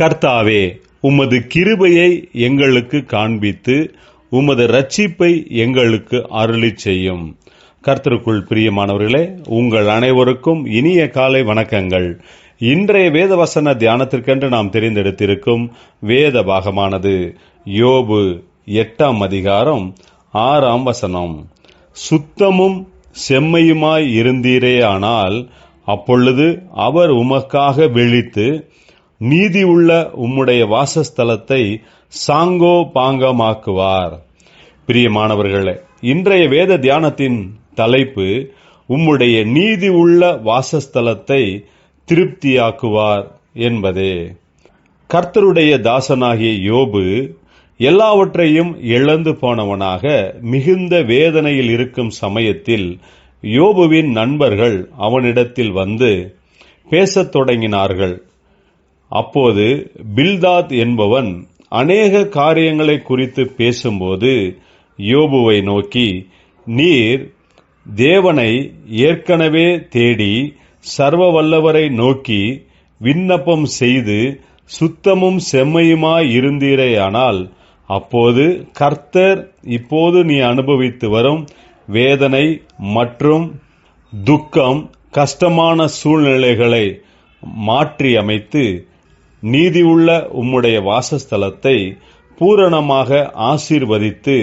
கர்த்தாவே உமது கிருபையை எங்களுக்கு காண்பித்து உமது ரட்சிப்பை எங்களுக்கு அருளி செய்யும். கர்த்தருக்குள் பிரியமானவர்களே உங்கள் அனைவருக்கும் இனிய காலை வணக்கங்கள். இன்றைய வேதவசன தியானத்திற்கென்று நாம் தெரிந்தெடுத்திருக்கும் வேத பாகமானது யோபு எட்டாம் அதிகாரம் ஆறாம் வசனம். சுத்தமும் செம்மையுமாய் இருந்தீரே ஆனால் அப்பொழுது அவர் உமக்காக விழித்து நீதி உள்ள உம்முடைய வாசஸ்தலத்தை சாங்கோ பாங்கமாக்குவார் பிரியமானவர்களே இன்றைய வேத தியானத்தின் தலைப்பு உம்முடைய நீதி உள்ள வாசஸ்தலத்தை திருப்தியாக்குவார் என்பதே. கர்த்தருடைய தாசனாகிய யோபு எல்லாவற்றையும் இழந்து போனவனாக மிகுந்த வேதனையில் இருக்கும் சமயத்தில் யோபுவின் நண்பர்கள் அவனிடத்தில் வந்து பேசத் தொடங்கினார்கள். அப்போது பில்தாத் என்பவன் அநேக காரியங்களை குறித்து பேசும்போது யோபுவை நோக்கி நீர் தேவனை ஏற்கனவே தேடி சர்வ வல்லவரை நோக்கி விண்ணப்பம் செய்து சுத்தமும் செம்மையுமாய் இருந்தீரேயானால் அப்போது கர்த்தர் இப்போது நீ அனுபவித்து வரும் வேதனை மற்றும் துக்கம் கஷ்டமான சூழ்நிலைகளை மாற்றி அமைத்து நீதி உள்ள உம்முடைய வாசஸ்தலத்தை பூரணமாக ஆசீர்வதித்து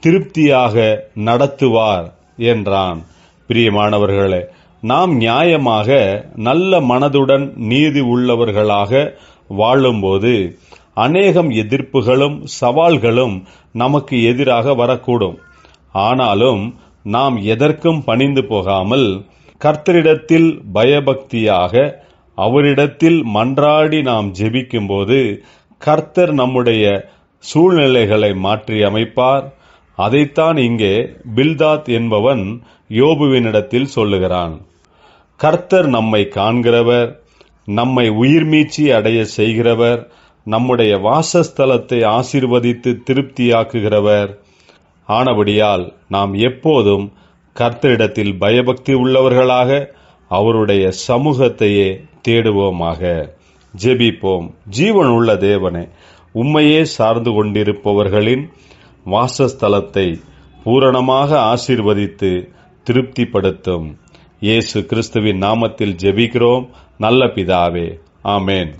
திருப்தியாக நடத்துவார் என்றான். பிரியமானவர்களே நாம் நியாயமாக நல்ல மனதுடன் நீதி உள்ளவர்களாக வாழும்போது அநேகம் எதிர்ப்புகளும் சவால்களும் நமக்கு எதிராக வரக்கூடும். ஆனாலும் நாம் எதற்கும் பணிந்து போகாமல் கர்த்தரிடத்தில் பயபக்தியாக அவரிடத்தில் மன்றாடி நாம் ஜெபிக்கும்போது கர்த்தர் நம்முடைய சூழ்நிலைகளை மாற்றி அமைப்பார். அதைத்தான் இங்கே பில்தாத் என்பவன் யோபுவினிடத்தில் சொல்லுகிறான். கர்த்தர் நம்மை காண்கிறவர் நம்மை உயிர்மீச்சி அடைய செய்கிறவர் நம்முடைய வாசஸ்தலத்தை ஆசிர்வதித்து திருப்தியாக்குகிறவர். ஆனபடியால் நாம் எப்போதும் கர்த்தரிடத்தில் பயபக்தி உள்ளவர்களாக அவருடைய சமூகத்தையே தேடுவோமாக. ஜெபிப்போம். ஜீவன் உள்ள தேவனே உம்மையே சார்ந்து கொண்டிருப்பவர்களின் வாசஸ்தலத்தை பூரணமாக ஆசீர்வதித்து திருப்திப்படுத்தும். இயேசு கிறிஸ்துவின் நாமத்தில் ஜெபிக்கிறோம். நல்ல பிதாவே. ஆமேன்.